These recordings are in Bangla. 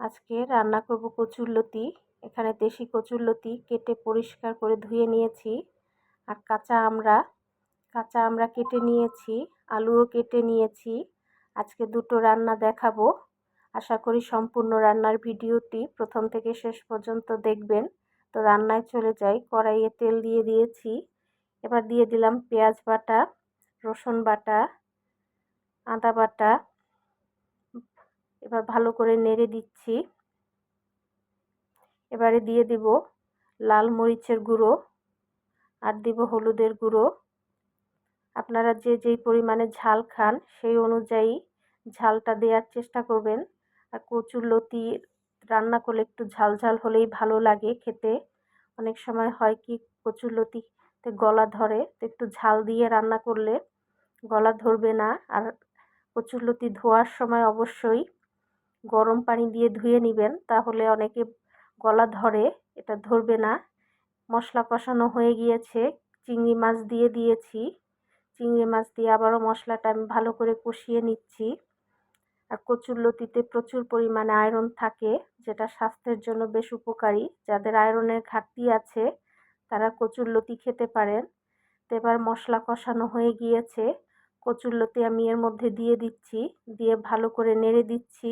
আজকে রান্না করব কচুরলতি এখানে দেশি কচুরলতি কেটে পরিষ্কার করে ধুয়ে নিয়েছি। আর কাঁচা আমরা কাঁচা আমরা কেটে নিয়েছি, আলুও কেটে নিয়েছি। আজকে দুটো রান্না দেখাবো। আশা করি সম্পূর্ণ রান্নার ভিডিওটি প্রথম থেকে শেষ পর্যন্ত দেখবেন। তো রান্নায় চলে যাই, কড়াইয়ে তেল দিয়ে দিয়েছি। এবার দিয়ে দিলাম পেঁয়াজ বাটা, রসুন বাটা, আদা বাটা এবার ভালো করে নেড়ে দিচ্ছি। এবারে দিয়ে দিব লাল মরিচের গুঁড়ো আর দিব হলুদের গুঁড়ো। আপনারা যে যেই পরিমাণে ঝাল খান সেই অনুযায়ী ঝালটা দেওয়ার চেষ্টা করবেন। আর কচুর লতি রান্না করলে একটু ঝাল ঝাল হলেই ভালো লাগে খেতে। অনেক সময় হয় কি কচুর লতিতে গলা ধরে তো একটু ঝাল দিয়ে রান্না করলে গলা ধরবে না। আর কচুর লতি ধোয়ার সময় অবশ্যই গরম পানি দিয়ে ধুয়ে নেবেন, তাহলে অনেকে গলা ধরে, এটা ধরবে না। মশলা কষানো হয়ে গিয়েছে, চিংড়ি মাছ দিয়ে দিয়েছি। চিংড়ি মাছ দিয়ে আবারও মশলাটা আমি ভালো করে কষিয়ে নিচ্ছি। আর কচুর লতিতে প্রচুর পরিমাণে আয়রন থাকে, যেটা স্বাস্থ্যের জন্য বেশ উপকারী। যাদের আয়রনের ঘাটতি আছে, তারা কচুর লতি খেতে পারেন। তো এবার মশলা কষানো হয়ে গিয়েছে। কচুর লতি আমি এর মধ্যে দিয়ে দিচ্ছি, দিয়ে ভালো করে নেড়ে দিচ্ছি।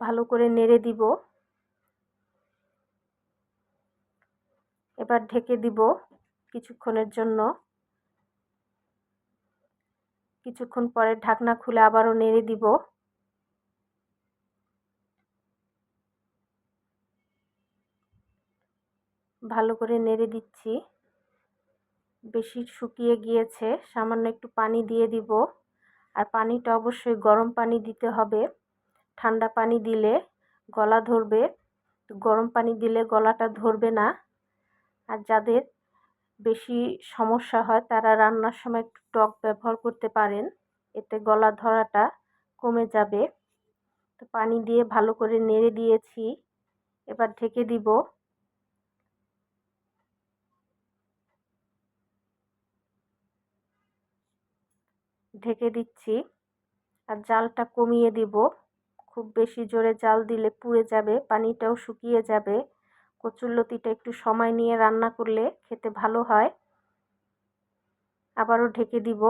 ভালো করে নেড়ে দিব। এবার ঢেকে দিব কিছুক্ষণের জন্য। কিছুক্ষণ পরে ঢাকনা খুলে আবারও নেড়ে দিব। ভালো করে নেড়ে দিচ্ছি। বেশি শুকিয়ে গিয়েছে, সামান্য একটু পানি দিয়ে দিব। আর পানিটা অবশ্যই গরম পানি দিতে হবে। ঠান্ডা পানি দিলে গলা ধরবে, গরম পানি দিলে গলাটা ধরবে না। আর যাদের বেশি সমস্যা হয়, তারা রান্নার সময় একটু টক ব্যবহার করতে পারেন। এতে গলা ধরাটা কমে যাবে। তো পানি দিয়ে ভালো করে নেড়ে দিয়েছি। এবার ঢেকে দিব। ঢেকে দিচ্ছি। আর জালটা কমিয়ে দিব। খুব বেশি জোরে জাল দিলে পুড়ে যাবে, পানিটাও শুকিয়ে যাবে। কচুরলতিটা একটু সময় নিয়ে রান্না করলে খেতে ভালো হয়। আবারও ঢেকে দিব।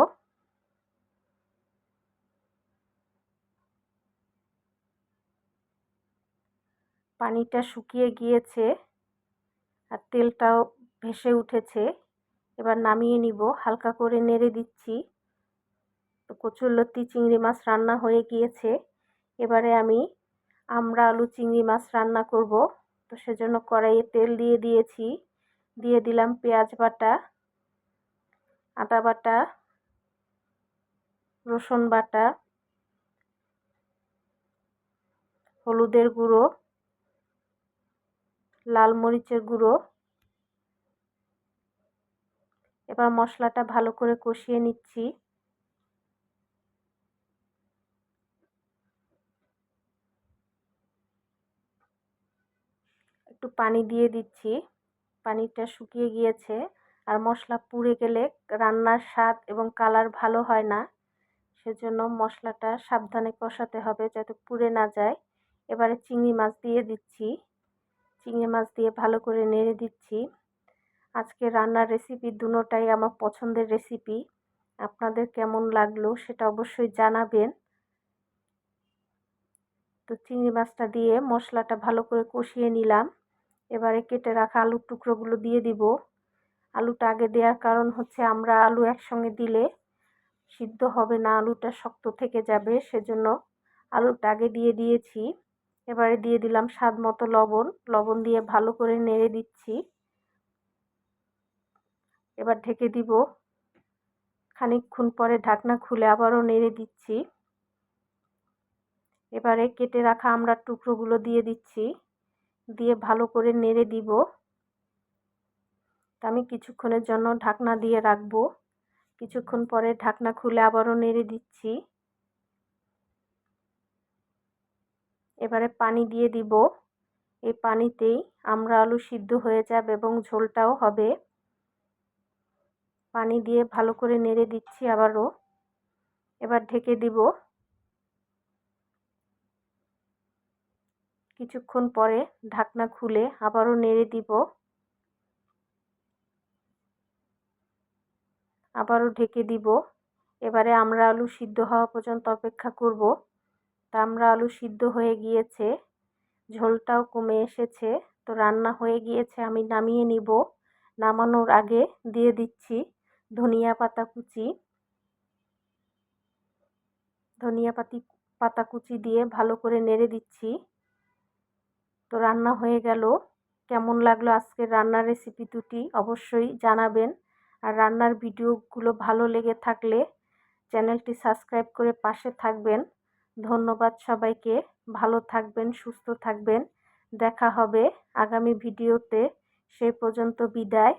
পানিটা শুকিয়ে গিয়েছে আর তেলটাও ভেসে উঠেছে। এবার নামিয়ে নিব, হালকা করে নেড়ে দিচ্ছি। কচুরলতি চিংড়ি মাছ রান্না হয়ে গিয়েছে। এবারে আমি আমরা আলু, চিংড়ি মাছ রান্না করব। তো সেজন্য কড়াইয়ে তেল দিয়ে দিয়েছি। দিয়ে দিলাম পেঁয়াজ বাটা, আদা বাটা, রসুন বাটা, হলুদের গুঁড়ো, লাল মরিচের গুঁড়ো। এবার মশলাটা ভালো করে কষিয়ে নিচ্ছি। একটু পানি দিয়ে দিচ্ছি। পানিটা শুকিয়ে গিয়েছে। আর মশলা পুড়ে গেলে রান্নার স্বাদ এবং কালার ভালো হয় না। সেজন্য মশলাটা সাবধানে কষাতে হবে যাতে পুড়ে না যায়। এবারে চিংড়ি মাছ দিয়ে দিচ্ছি। চিংড়ি মাছ দিয়ে ভালো করে নেড়ে দিচ্ছি। আজকে রান্নার রেসিপি দুটোটাই আমার পছন্দের রেসিপি আপনাদের কেমন লাগল সেটা অবশ্যই জানাবেন। তো চিংড়ি মাছটা দিয়ে মশলাটা ভালো করে কষিয়ে নিলাম। এবারে কেটে রাখা আলুর টুকরোগুলো দিয়ে দিব। আলুটা আগে দেওয়ার কারণ হচ্ছে আমরা আলু একসঙ্গে দিলে সিদ্ধ হবে না, আলুটা শক্ত থেকে যাবে, সেজন্য আলুটা আগে দিয়ে দিয়েছি। এবারে দিয়ে দিলাম স্বাদ মতো লবণ। লবণ দিয়ে ভালো করে নেড়ে দিচ্ছি। এবার ঢেকে দিব। খানিকক্ষণ পরে ঢাকনা খুলে আবারও নেড়ে দিচ্ছি। এবারে কেটে রাখা আমরা টুকরোগুলো দিয়ে দিচ্ছি। দিয়ে ভালো করে নেড়ে দিব। আমি কিছুক্ষণের জন্য ঢাকনা দিয়ে রাখব। কিছুক্ষণ পরে ঢাকনা খুলে আবারও নেড়ে দিচ্ছি। এবারে পানি দিয়ে দিব। এই পানিতেই আমরা আলু সিদ্ধ হয়ে যাবে এবং ঝোলটাও হবে। পানি দিয়ে ভালো করে নেড়ে দিচ্ছি আবারও। এবার ঢেকে দিব। কিছুক্ষণ পরে ঢাকনা খুলে আবারও নেড়ে দিব। আবারও ঢেকে দিব। এবারে আমরা আলু সিদ্ধ হওয়া পর্যন্ত অপেক্ষা করব। তা আমরা আলু সিদ্ধ হয়ে গিয়েছে। ঝোলটাও কমে এসেছে। তো রান্না হয়ে গিয়েছে, আমি নামিয়ে নিব। নামানোর আগে দিয়ে দিচ্ছি ধনিয়া পাতা কুচি। ধনিয়া পাতি, পাতা কুচি দিয়ে ভালো করে নেড়ে দিচ্ছি। তো রান্না হয়ে গেল। কেমন লাগল আজকের রান্নার রেসিপি দুটি অবশ্যই জানাবেন। আর রান্নার ভিডিওগুলো ভালো লেগে থাকলে চ্যানেলটি সাবস্ক্রাইব করে পাশে থাকবেন। ধন্যবাদ সবাইকে। ভালো থাকবেন, সুস্থ থাকবেন। দেখা হবে আগামী ভিডিওতে। সেই পর্যন্ত বিদায়।